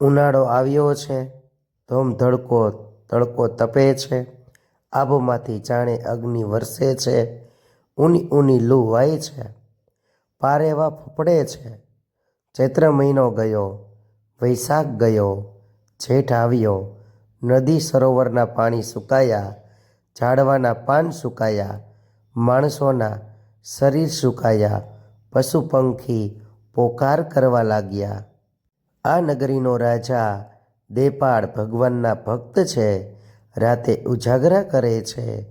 ઉનાળો આવ્યો છે, ધોમ ધડકો, તડકો તપે છે આબોમાંથી જાણે અગ્નિ વરસે છે, ઊની ઊની લૂ વાય છે પારેવા ફફડે છે, ચૈત્ર મહિનો ગયો, વૈશાખ ગયો, જેઠ આવ્યો, નદી સરોવરના પાણી સુકાયા, ઝાડવાના પાન સુકાયા, માણસોના શરીર સુકાયા, પશુ પંખી પોકાર કરવા લાગ્યા. આ નગરીનો રાજા દેપાળ ભગવાનના ભક્ત છે, રાતે ઉજાગરા કરે છે,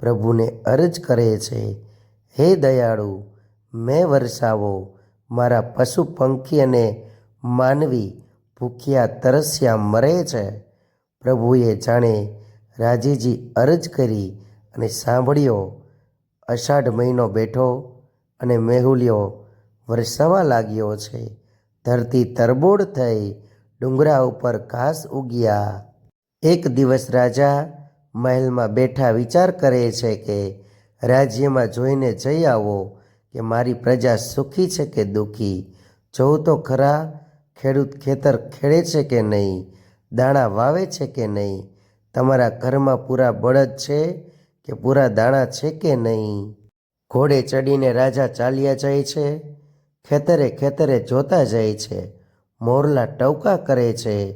પ્રભુને અરજ કરે છે, હે દયાળુ, મેં વરસાવો, મારા પશુ પંખી અને માનવી ભૂખ્યા તરસ્યા મરે છે. પ્રભુએ જાણે રાજીજી અરજ કરી અને સાંભળ્યો, અષાઢ મહિનો બેઠો અને મેહુલ્યો વરસાવા લાગ્યો છે. ધરતી તરબોળ થઈ ડુંગરા ઉપર ઘાસ ઉગ્યા. એક દિવસ રાજા મહેલમાં બેઠા વિચાર કરે છે કે રાજ્યમાં જોઈને જઈ આવો કે મારી પ્રજા સુખી છે કે દુઃખી. જોઉં તો ખરા ખેડૂત ખેતર ખેડે છે કે નહીં, દાણા વાવે છે કે નહીં, તમારા ઘરમાં પૂરા બળદ છે કે પૂરા દાણા છે કે નહીં? ઘોડે ચડીને રાજા ચાલ્યા જાય છે. ખેતરે ખેતરે જોતા જાય છે. મોરલા ટવકા કરે છે.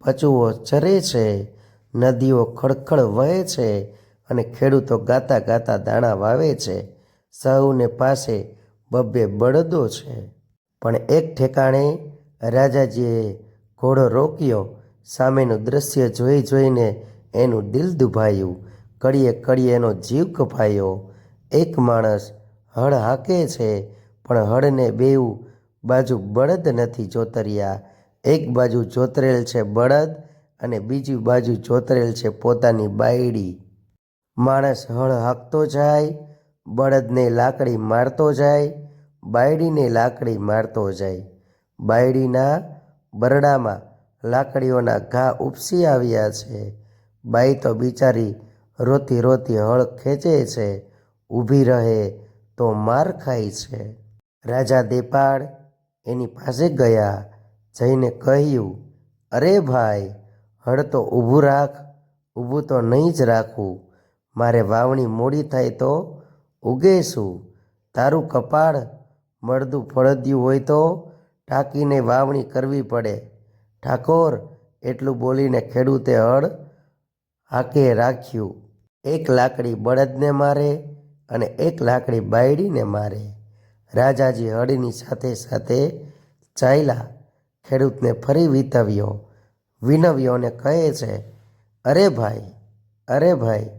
પશુઓ ચરે છે. નદીઓ ખડખડ વહે છે અને ખેડૂતો ગાતા ગાતા દાણા વાવે છે. સૌને પાસે બબ્બે બળદો છે. પણ એક ઠેકાણે રાજાજીએ ઘોડો રોક્યો. સામેનું દ્રશ્ય જોઈ જોઈને એનું દિલ દુભાયું. કડીએ કડીએ એનો જીવ કપાયો. એક માણસ હળ હાકે છે. પણ હળને બેઉ બાજુ બળદ નથી જોતર્યા એક બાજુ જોતરેલ છે બળદ અને બીજી બાજુ જોતરેલ છે પોતાની બાયડી. માણસ હળ હાંકતો જાય, બળદને લાકડી મારતો જાય, બાયડીને લાકડી મારતો જાય. બાયડીના બરડામાં લાકડીઓના ઘા ઉપસી આવ્યા છે. બાઈ તો બિચારી રોતી રોતી હળ ખેંચે છે, ઊભી રહે તો માર ખાય છે. રાજા દેપાળ એની પાસે ગયા, જઈને કહ્યું, અરે ભાઈ, હળ તો ઊભું રાખ, ઊભું તો નહીં જ રાખવું મારે વાવણી મોડી થાય તો ઉગે શું તારું કપાળ મળદું ફળદ્યું હોય તો ટાંકીને વાવણી કરવી પડે. ઠાકોર, એટલું બોલીને ખેડૂતે હળ હાકે રાખ્યું. એક લાકડી બળદને મારે અને એક લાકડી બાયડીને મારે. રાજાજી હળની સાથે સાથે ચાયલા ખેડૂતને ફરી વિતવ્યો. વિનવ્યો અને કહે છે, અરે ભાઈ અરે ભાઈ,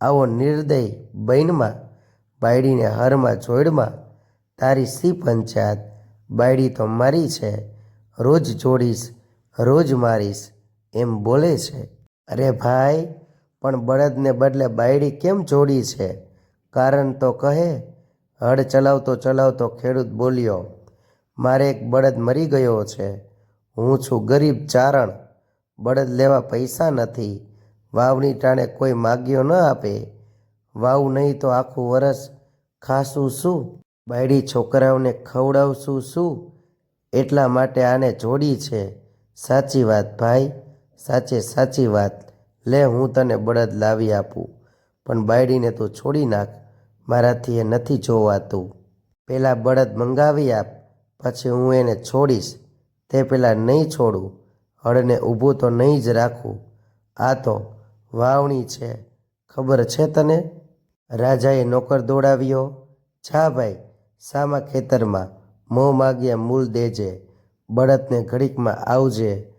આવો નિર્દય બૈનમાં, બાયડીને હરમાં જોડમાં, તારી સી પંચાયત? બાયડી તો મારી છે, રોજ જોડીશ, રોજ મારીશ, એમ બોલે છે. અરે ભાઈ, પણ બળદને બદલે બાયડી કેમ જોડી છે? કારણ તો કહે હળ ચલાવતો ચલાવતો ખેડૂત બોલ્યો, મારે એક બળદ મરી ગયો છે. હું છું ગરીબ ચારણ. બળદ લેવા પૈસા નથી. વાવણી ટાણે કોઈ માગ્યો ન આપે. વાવ નહીં તો આખું વરસ ખાશું શું? બાયડી છોકરાઓને ખવડાવશું શું? એટલા માટે આને જોડી છે. સાચી વાત ભાઈ, સાચે સાચી વાત. લે હું તને બળદ લાવી આપું. પણ બાયડીને તું છોડી નાખ. મારાથી એ નથી જોવાતું. પહેલાં બળદ મંગાવી આપ, પછી હું એને છોડીશ. તે પહેલાં નહીં છોડું, હળને ઊભું તો નહીં જ રાખું. આ તો વાવણી છે. ખબર છે તને? રાજાએ નોકર દોડાવ્યો. જા ભાઈ, સામા ખેતરમાં મોં માગ્યા મૂલ દેજે. બળદને ઘડીકમાં આવજે.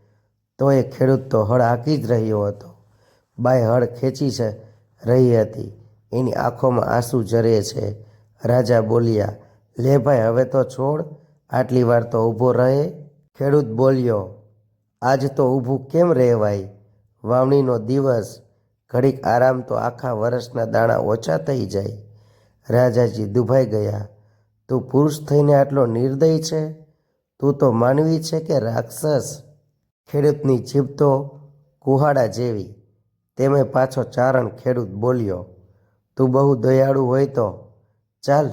તો એ ખેડૂત તો હળ હાંકી જ રહ્યો હતો. બાય હળ ખેંચી છે રહી હતી. એની આંખોમાં આંસુ જરે છે. રાજા બોલ્યા, લે ભાઈ, હવે તો છોડ. આટલી વાર તો ઊભો રહે. ખેડૂત બોલ્યો, આજ તો ઊભું કેમ રહેવાય? વાવણીનો દિવસ. ઘડીક આરામ તો આખા વર્ષના દાણા ઓછા થઈ જાય. રાજાજી દુભાઈ ગયા, તું પુરુષ થઈને આટલો નિર્દય છે? તું તો માનવી છે કે રાક્ષસ? ખેડૂતની જીભ તો કુહાડા જેવી. તેમે પાછો ચારણ ખેડૂત બોલ્યો તું બહુ દયાળુ હોય તો ચાલ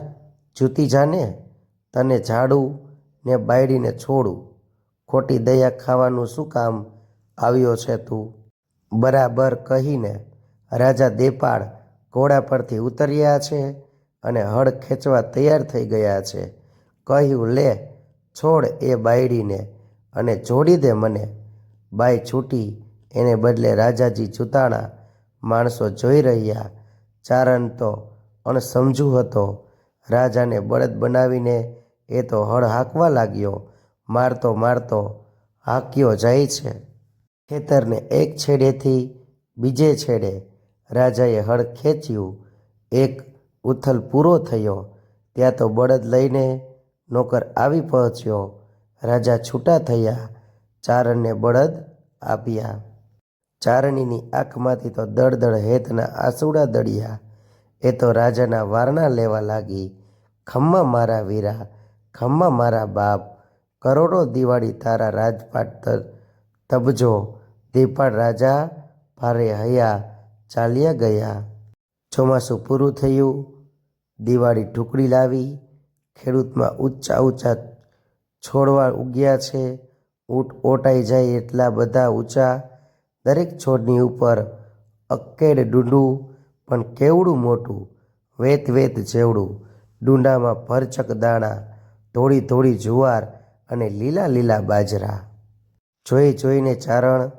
જૂતી જાને, તને ઝાડું ને બાયડીને છોડું. ખોટી દયા ખાવાનું શું કામ આવ્યો છે તું? બરાબર કહીને રાજા દેપાળ ઘોડા પરથી ઉતર્યા છે અને હળ ખેંચવા તૈયાર થઈ ગયા છે. કહ્યું, લે, છોડ એ બાયડીને અને જોડી દે મને. બાઈ છૂટી, એને બદલે રાજાજી જૂતાણા માણસો જોઈ રહ્યા ચારણ તો અણસમજુ હતો. રાજાને બળદ બનાવીને એ તો હળ હાંકવા લાગ્યો. મારતો મારતો હાંક્યો જાય છે. ખેતરને એક છેડેથી બીજે છેડે રાજાએ હળ ખેંચ્યું. એક ઉથલ પૂરો થયો. ત્યાં તો બળદ લઈને નોકર આવી પહોંચ્યો. રાજા છૂટા થયા. ચારણને બળદ આપ્યા. ચારણીની આંખમાંથી તો દળદળ હેતના આંસુડા દળ્યા. એ તો રાજાના વારણા લેવા લાગી. ખમ્મા મારા વીરા, ખમ્મા મારા બાપ, કરોડો દિવાળી તારા રાજપાટ તબજો દીપાળ રાજા ભારે હયા ચાલ્યા ગયા. ચોમાસું પૂરું થયું. દિવાળી ઢુકડી લાવી. ખેડૂતમાં ઊંચા ઊંચા છોડવા ઉગ્યા છે. ઊંટ ઓટાઈ જાય એટલા બધા ઊંચા દરેક છોડની ઉપર અક્કેડ ડુંડું, પણ કેવડું મોટું, વેત વેત જેવડું. ડુંડામાં ભરચક દાણા, ધોળી થોડી જુવાર અને લીલા લીલા બાજરા. જોઈ જોઈને ચારણ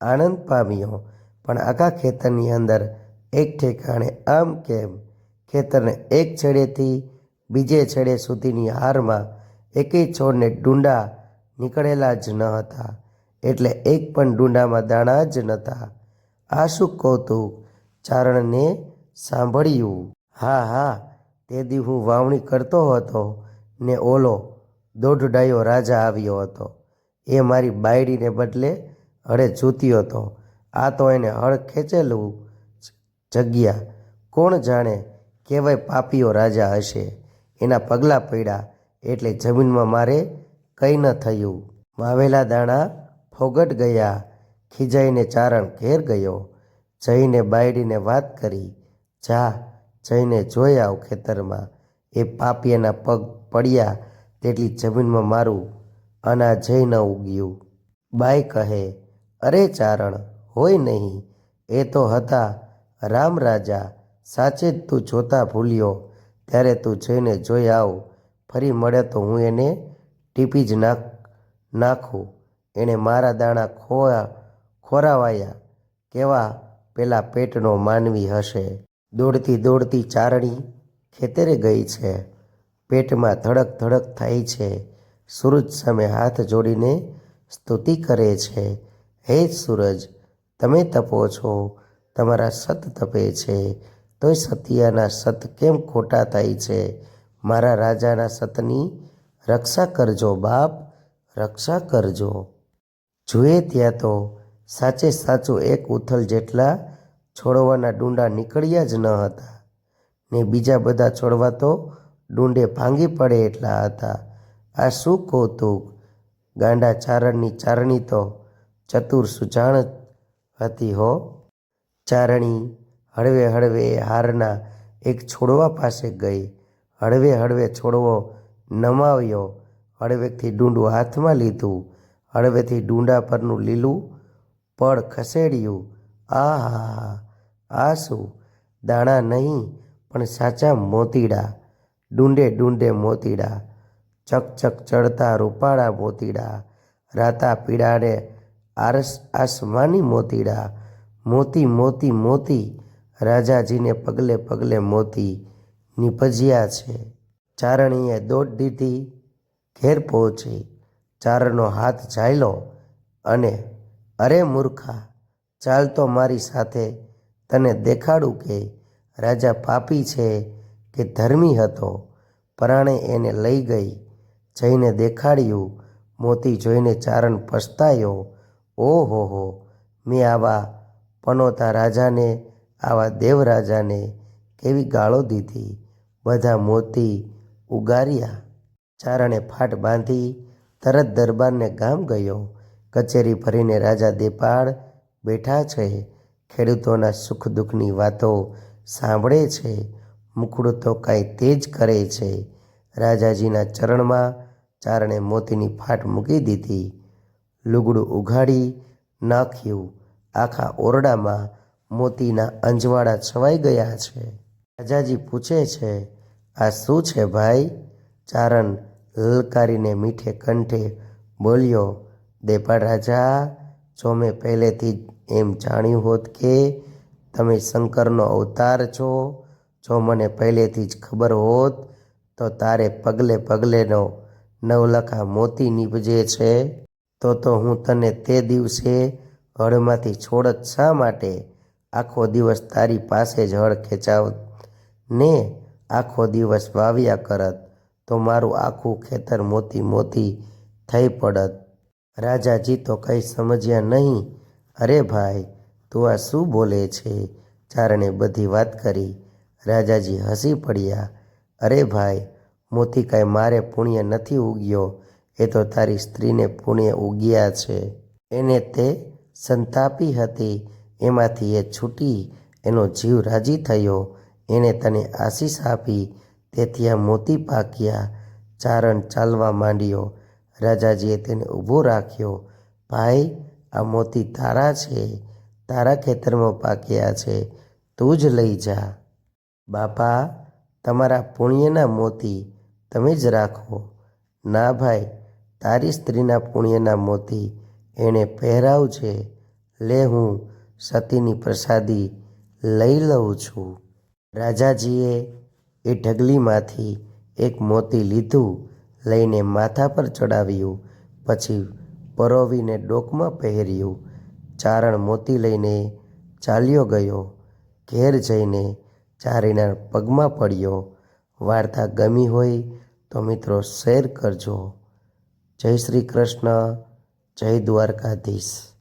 આનંદ પામ્યો, પણ આખા ખેતરની અંદર એક ઠેકાણે આમ કેમ? ખેતરને એક છેડેથી બીજે છેડે સુધીની હારમાં એકેય છોડને ડુંડા નીકળેલા જ ન હતા. એટલે એક પણ ડુંડામાં દાણા જ નહોતા આ શું કૌતુક ચારણને સાંભળ્યું. હા હા, તે દી હું વાવણી કરતો હતો ને ઓલો દોઢ ડાયો રાજા આવ્યો હતો. એ મારી બાયડીને બદલે હળે જૂત્યો હતો. આ તો એને હળ ખેંચેલું જગ્યા. કોણ જાણે કેવાય પાપીઓ રાજા હશે. એના પગલાં પડ્યા એટલે જમીનમાં મારે કંઈ ન થયું. વાવેલા દાણા ફોગટ ગયા, ખીજાઈને ચારણ ઘેર ગયો, જઈને બાયડીને વાત કરી, જા, જઈને જોઈ આવ ખેતરમાં. એ પાપિયાના પગ પડ્યા તેટલી જમીનમાં મારું અનાજય ન ઉગ્યું. બાઈ કહે, અરે ચારણ, હોય નહીં. એ તો હતા રામ રાજા. સાચે જ તું જોતા ભૂલ્યો. ત્યારે તું જઈને જોઈ આવ. ફરી મળે તો હું એને ટીપી જ નાખ, નાખું. એણે મારા દાણા ખોયા ખોરાવાયા કેવા પેલા પેટનો માનવી હશે. દોડતી દોડતી ચારણી ખેતરે ગઈ છે. પેટમાં ધડક ધડક થાય છે. સૂરજ સામે હાથ જોડીને સ્તુતિ કરે છે. હે સૂરજ, તમે તપો છો. તમારા સત તપે છે. તોય સતિયાના સત કેમ ખોટા થાય છે? મારા રાજાના સતની રક્ષા કરજો બાપ, રક્ષા કરજો. જોઈએ ત્યાં તો સાચે સાચું એક ઉથલ જેટલા છોડવાના ડુંડા નીકળ્યા જ ન હતા. ને બીજા બધા છોડવા તો ડુંડે ભાંગી પડે એટલા હતા. આ શું કૌતુક? ગાંડા ચારણની ચારણી તો ચતુર સુજાણ હતી હો. ચારણી હળવે હળવે હારના એક છોડવા પાસે ગઈ. હળવે હળવે છોડવો નમાવ્યો. હળવેથી ડુંડું હાથમાં લીધું. હળવેથી ડુંડા પરનું લીલું પડ ખસેડ્યું. આહા આ શું દાણા નહીં, પણ સાચા મોતીડા. ડુંડે ડુંડે મોતીડા. ચકચક ચડતા રૂપાળા મોતીડા. રાતા પીડાને આરસ આસમાની મોતીડા. મોતી મોતી મોતી, રાજાજીને પગલે પગલે મોતી નિપજ્યા છે. ચારણીએ દોડ દીધી, ઘેર પહોંચી. ચારણનો હાથ ઝાલ્યો અને, અરે મૂર્ખા, ચાલ તો મારી સાથે તને દેખાડું કે રાજા પાપી છે કે ધર્મી હતો. પરાણે એને લઈ ગઈ, જઈને દેખાડ્યું. મોતી જોઈને ચારણ પસ્તાયો, ઓહો હો, મેં આવા પનોતા રાજાને, આવા દેવરાજાને કેવી ગાળો દીધી? બધા મોતી ઉગાર્યા. ચારણે ફાટ બાંધી તરત દરબારને ગામ ગયો. કચેરી ભરીને રાજા દેપાળ બેઠા છે. ખેડૂતોના સુખ દુઃખની વાતો સાંભળે છે. મુખડું તો કાંઈ તેજ કરે છે. રાજાજીના ચરણમાં ચારણે મોતીની ફાટ મૂકી દીધી. લુગડું ઉઘાડી નાખ્યું. આખા ઓરડામાં મોતીના અંજવાળા છવાઈ ગયા છે. રાજાજી પૂછે છે, આ શું છે ભાઈ? ચારણ લલકારીને મીઠે કંઠે બોલ્યો દેપા રાજા, જો મેં પહેલેથી જ એમ જાણ્યું હોત કે તમે શંકરનો અવતાર છો, જો મને પહેલેથી જ ખબર હોત, તો તારે પગલે પગલેનો નવલખા મોતી નીપજે છે. તો તો હું તને તે દિવસે હળમાંથી છોડત શા માટે આખો દિવસ તારી પાસે જ હળ ખેંચાવ ને આખો દિવસ વાવ્યા કરત? તો મારું આખું ખેતર મોતી મોતી થઈ પડત. રાજાજી તો કંઈ સમજ્યા નહીં. અરે ભાઈ, તું આ શું બોલે છે ચારણે બધી વાત કરી. રાજાજી હસી પડ્યા. અરે ભાઈ, મોતી કાંઈ મારે પુણ્ય નથી ઉગ્યો. એ તો તારી સ્ત્રીને પુણ્ય ઉગ્યા છે. એને તે સંતાપી હતી. એમાંથી એ છૂટી. એનો જીવ રાજી થયો. એણે તને આશીષ આપી. તેથી આ મોતી પાક્યા, ચારણ ચાલવા માંડ્યો. રાજાજીએ તેને ઊભો રાખ્યો, ભાઈ, આ મોતી તારા છે, તારા ખેતરમાં પાક્યા છે, તું જ લઈ જા. બાપા, તમારા પુણ્યના મોતી તમે જ રાખો. ના ભાઈ, તારી સ્ત્રીના પુણ્યના મોતી એણે પહેરાવજે લે હું સતીની પ્રસાદી લઈ લઉં છું. રાજાજીએ એ ઢગલીમાંથી એક મોતી લીધું, લઈને માથા પર ચડાવ્યું, પછી પરોવીને ડોકમાં પહેર્યું. ચારણ મોતી લઈને ચાલ્યો ગયો, ઘેર જઈને ચારીના પગમાં પડ્યો. વાર્તા ગમી હોય તો મિત્રો શેર કરજો. જય શ્રી કૃષ્ણ, જય દ્વારકાધીશ.